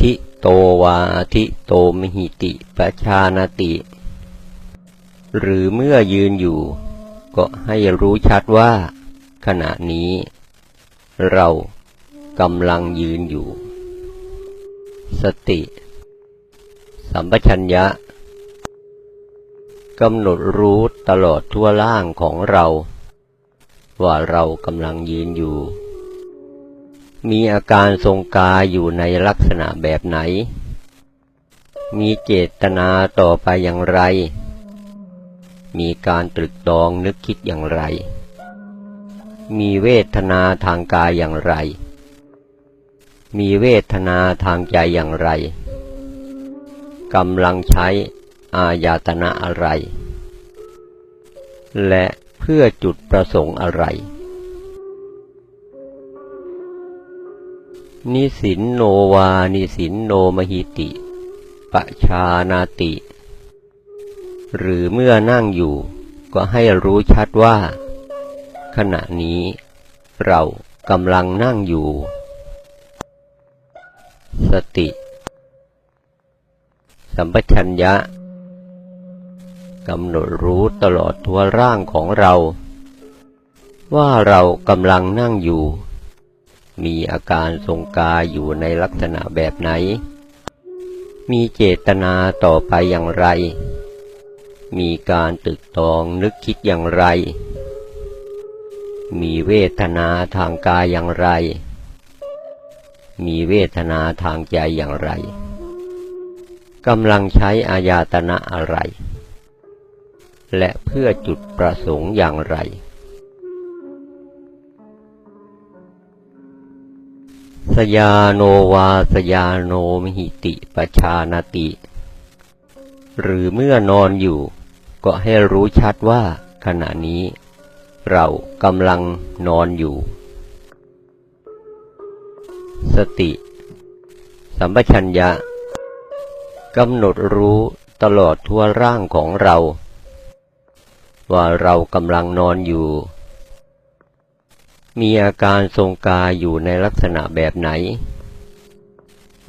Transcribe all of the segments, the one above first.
ทิโตวาทิโตมหิติปชานติ หรือเมื่อยืนอยู่ ก็ให้รู้ชัดว่า ขณะนี้ เรากำลังยืนอยู่ สติ สัมปชัญญะกำหนดรู้ตลอดทั่วล่างของเรา ว่าเรากำลังยืนอยู่ มีอาการทรงกายอยู่ในลักษณะแบบไหน มีเจตนาต่อไปอย่างไร มีการตรึกตรองนึกคิดอย่างไร มีเวทนาทางกายอย่างไร มีเวทนาทางใจอย่างไร กำลังใช้อายาตนะอะไร และเพื่อจุดประสงค์อะไร นิสินโนวา นิสินโนมหิติปชานาติ หรือเมื่อนั่งอยู่ ก็ให้รู้ชัดว่า ขณะนี้ เรากำลังนั่งอยู่ สติ สัมปชัญญะกำหนดรู้ตลอดทั่วร่างของเรา ว่าเรากำลังนั่งอยู่ มีอาการทรงกายอยู่ในลักษณะแบบไหน มีเจตนาต่อไปอย่างไร มีการตึกตองนึกคิดอย่างไร มีเวทนาทางกายอย่างไร มีเวทนาทางใจอย่างไรกำลังใช้อายาตนะอะไร และเพื่อจุดประสงค์อย่างไร สยาโนวาสยาโนมหิติปชานติ หรือเมื่อนอนอยู่ ก็ให้รู้ชัดว่าขณะนี้ เรากำลังนอนอยู่ สติ สัมปชัญญะกำหนดรู้ตลอดทั่วร่างของเรา ว่าเรากำลังนอนอยู่ มีอาการทรงกายอยู่ในลักษณะแบบไหน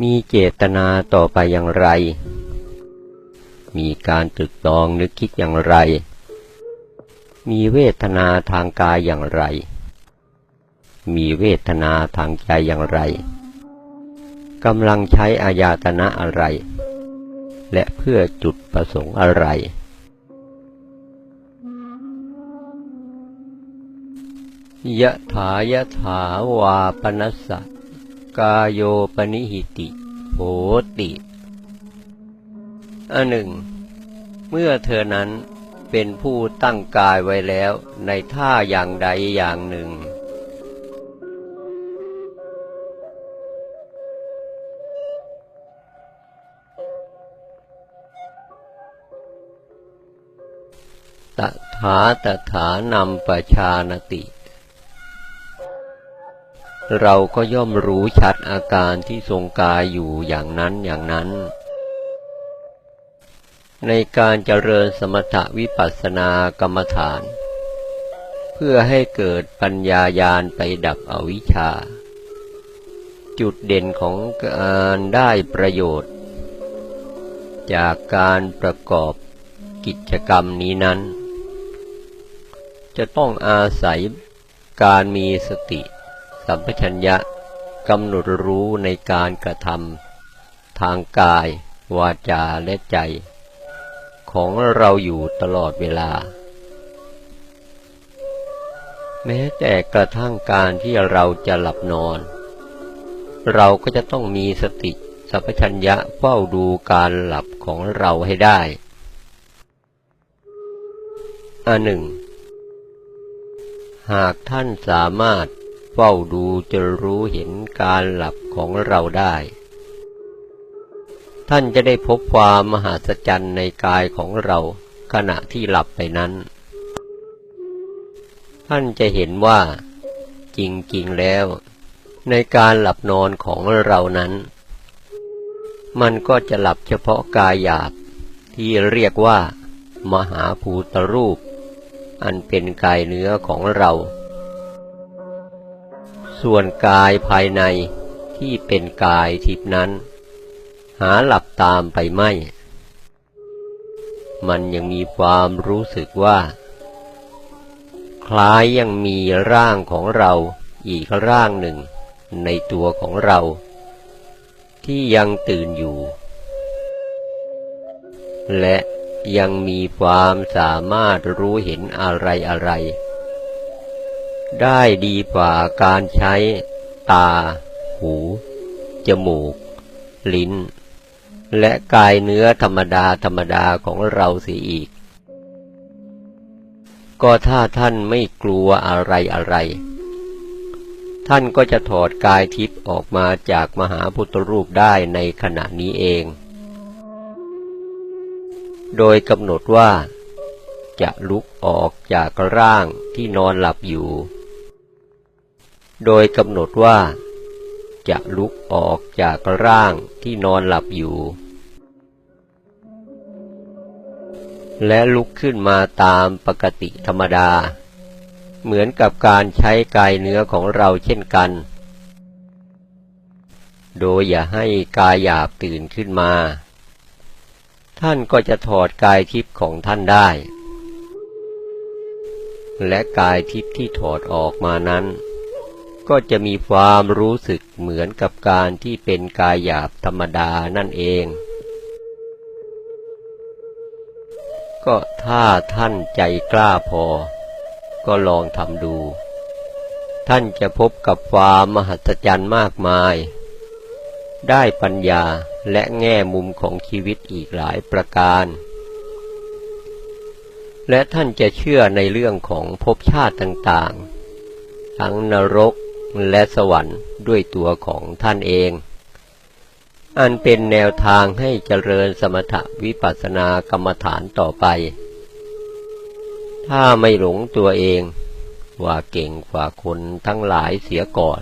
มีเจตนาต่อไปอย่างไร มีการตรึกตองนึกคิดอย่างไร มีเวทนาทางกายอย่างไร มีเวทนาทางใจอย่างไรกำลังใช้อายาตนะอะไร และเพื่อจุดประสงค์อะไร ยะถายะถาวาปนัสสะกายโยปนิหิติโหติอันหนึ่ง เมื่อเธอนั้นเป็นผู้ตั้งกายไว้แล้วในท่าอย่างใดอย่างหนึ่ง ตถาตถานำประชานติ เราก็ย่อมรู้ชัดอาการที่ทรงกายอยู่อย่างนั้นอย่างนั้น ในการเจริญสมถวิปัสสนากรรมฐาน เพื่อให้เกิดปัญญายาณไปดับอวิชชา จุดเด่นของการได้ประโยชน์ จากการประกอบกิจกรรมนี้นั้น จะต้องอาศัยการมีสติ สัมปชัญญะกำหนดรู้ในการกระทำทางกาย วาจาและใจ ของเราอยู่ตลอดเวลา แม้แต่กระทั่งการที่เราจะหลับนอน เราก็จะต้องมีสติสัมปชัญญะเฝ้าดูการหลับของเราให้ได้อันหนึ่ง หากท่านสามารถ ฝ้าดูจะรู้เห็นการหลับของเราได้ ท่านจะได้พบความมหัศจรรย์ในกายของเราขณะที่หลับไปนั้น ท่านจะเห็นว่า จริงๆแล้ว ในการหลับนอนของเรานั้น มันก็จะหลับเฉพาะกายหยาบที่เรียกว่า มหาภูตรูป อันเป็นกายเนื้อของเรา ส่วนกายภายในที่เป็นกายทิพนั้น หาหลับตามไปไม่ มันยังมีความรู้สึกว่า คล้ายยังมีร่างของเราอีกร่างหนึ่งในตัวของเรา ที่ยังตื่นอยู่ และยังมีความสามารถรู้เห็นอะไรอะไร ได้ดีกว่าการใช้ตา หู จมูก ลิ้น และกายเนื้อธรรมดาธรรมดาของเราเสียอีก ก็ถ้าท่านไม่กลัวอะไรอะไร ท่านก็จะถอดกายทิพย์ออกมาจากมหาพุทธรูปได้ในขณะนี้เอง โดยกำหนดว่าจะลุกออกจากร่างที่นอนหลับอยู่ โดยกำหนดว่า จะลุกออกจากร่างที่นอนหลับอยู่ และลุกขึ้นมาตามปกติธรรมดา เหมือนกับการใช้กายเนื้อของเราเช่นกัน โดยอย่าให้กายหยาบตื่นขึ้นมา ท่านก็จะถอดกายทิพย์ของท่านได้และกายทิพย์ที่ถอดออกมานั้น ก็จะมีความรู้สึกเหมือนกับการที่เป็นกายหยาบธรรมดานั่นเอง ก็ถ้าท่านใจกล้าพอ ก็ลองทำดู ท่านจะพบกับความมหัศจรรย์มากมาย ได้ปัญญาและแง่มุมของชีวิตอีกหลายประการและท่านจะเชื่อในเรื่องของภพชาติต่างๆ ทั้งนรก และสวรรค์ด้วยตัวของท่านเอง อันเป็นแนวทางให้เจริญสมถวิปัสสนากรรมฐานต่อไป ถ้าไม่หลงตัวเอง ว่าเก่งกว่าคนทั้งหลายเสียก่อน